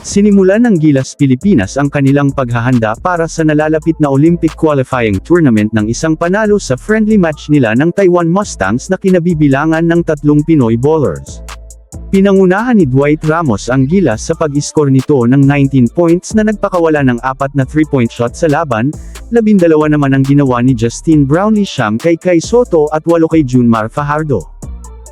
Sinimulan ng Gilas Pilipinas ang kanilang paghahanda para sa nalalapit na Olympic qualifying tournament ng isang panalo sa friendly match nila ng Taiwan Mustangs na kinabibilangan ng tatlong Pinoy bowlers. Pinangunahan ni Dwight Ramos ang Gilas sa pag-score nito ng 19 points na nagpakawala ng apat na 3-point shot sa laban, labindalawa naman ang ginawa ni Justin Brownlee Sham kay Kai Soto at walo kay Junmar Fajardo.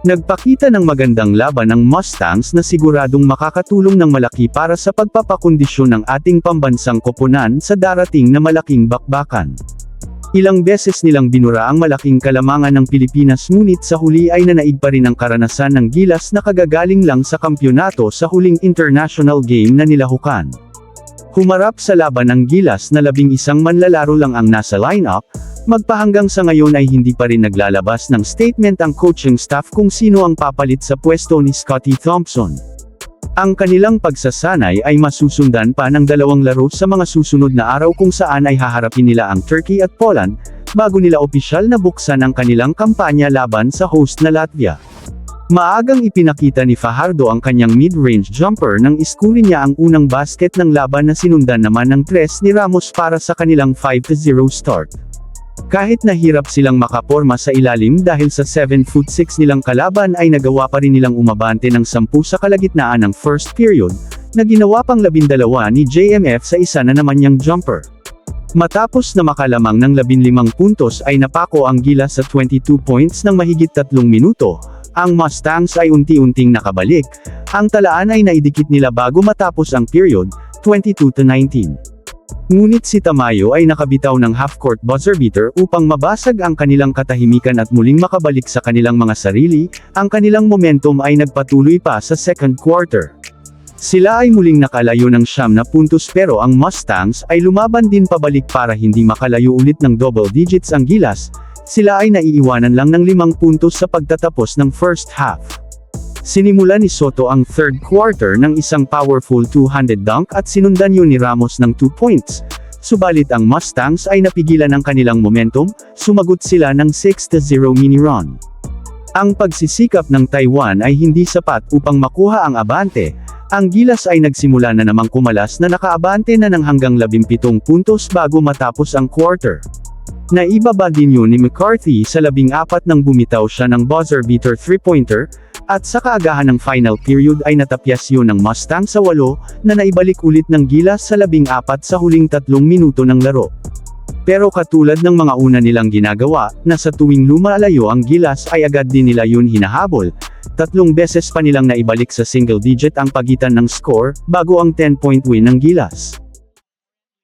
Nagpakita ng magandang laban ang Mustangs na siguradong makakatulong ng malaki para sa pagpapakondisyon ng ating pambansang koponan sa darating na malaking bakbakan. Ilang beses nilang binura ang malaking kalamangan ng Pilipinas ngunit sa huli ay nanaig pa rin ang karanasan ng Gilas na kagagaling lang sa kampyonato sa huling international game na nilahukan. Humarap sa laban ng Gilas na labing isang manlalaro lang ang nasa lineup, magpahanggang sa ngayon ay hindi pa rin naglalabas ng statement ang coaching staff kung sino ang papalit sa pwesto ni Scotty Thompson. Ang kanilang pagsasanay ay masusundan pa ng dalawang laro sa mga susunod na araw kung saan ay haharapin nila ang Turkey at Poland, bago nila opisyal na buksan ang kanilang kampanya laban sa host na Latvia. Maagang ipinakita ni Fajardo ang kanyang mid-range jumper nang iskuri niya ang unang basket ng laban na sinundan naman ng tres ni Ramos para sa kanilang 5-0 start. Kahit nahirap silang makaporma sa ilalim dahil sa 7-foot-6 nilang kalaban ay nagawa pa rin nilang umabante ng 10 sa kalagitnaan ng first period, na ginawa pang labindalawa ni JMF sa isa na naman niyang jumper. Matapos na makalamang ng 15 puntos ay napako ang gila sa 22 points ng mahigit tatlong minuto, ang Mustangs ay unti-unting nakabalik, ang talaan ay naidikit nila bago matapos ang period, 22-19. Ngunit si Tamayo ay nakabitaw ng half-court buzzer beater upang mabasag ang kanilang katahimikan at muling makabalik sa kanilang mga sarili, ang kanilang momentum ay nagpatuloy pa sa second quarter. Sila ay muling nakalayo ng siyam na puntos pero ang Mustangs ay lumaban din pabalik para hindi makalayo ulit ng double digits ang gilas, sila ay naiiwanan lang ng limang puntos sa pagtatapos ng first half. Sinimula ni Soto ang third quarter ng isang powerful two-handed dunk at sinundan yun ni Ramos ng 2 points. Subalit ang Mustangs ay napigilan ang kanilang momentum, sumagot sila ng 6-0 mini-run. Ang pagsisikap ng Taiwan ay hindi sapat upang makuha ang abante, ang Gilas ay nagsimula na namang kumalas na nakaabante na ng hanggang 17 puntos bago matapos ang quarter. Naibaba din yun ni McCarthy sa labing apat nang bumitaw siya ng buzzer beater 3-pointer, at sa kaagahan ng final period ay natapyas yun ng Mustang sa walo, na naibalik ulit ng Gilas sa labing apat sa huling tatlong minuto ng laro. Pero katulad ng mga una nilang ginagawa, na sa tuwing lumalayo ang Gilas ay agad din nila yun hinahabol, tatlong beses pa nilang naibalik sa single digit ang pagitan ng score, bago ang 10-point win ng Gilas.